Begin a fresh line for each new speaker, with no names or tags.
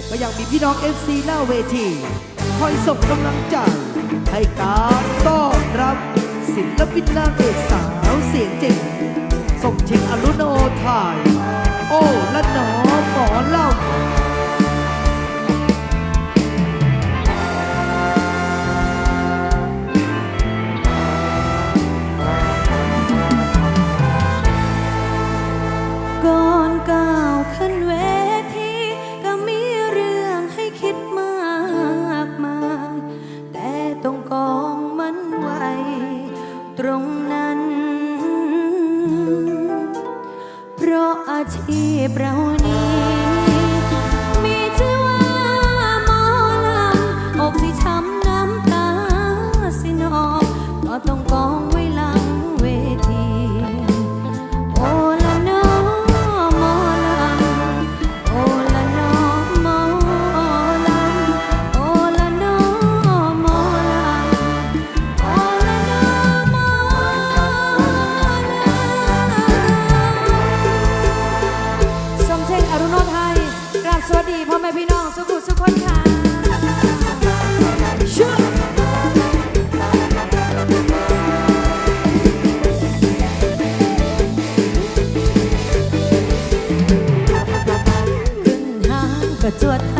แต่ก็ยังมีพี่น้องเอฟซีหน้าเวทีคอยส่งกำลังใจ ให้การต้อนรับ ศิลปินนางเอกสาวเสียงเจ๋งส่งชิงอรุโนไทยโอ้ละหนอหมอเล่า
ก่อนก้าวขึ้นเว ตรงนั้น เพราะอาชีพเรานี้ สวัสดีพ่อแม่พี่น้องสุขุสุขคนค่ะเชื่อขึ้นห้างก็จวดทัน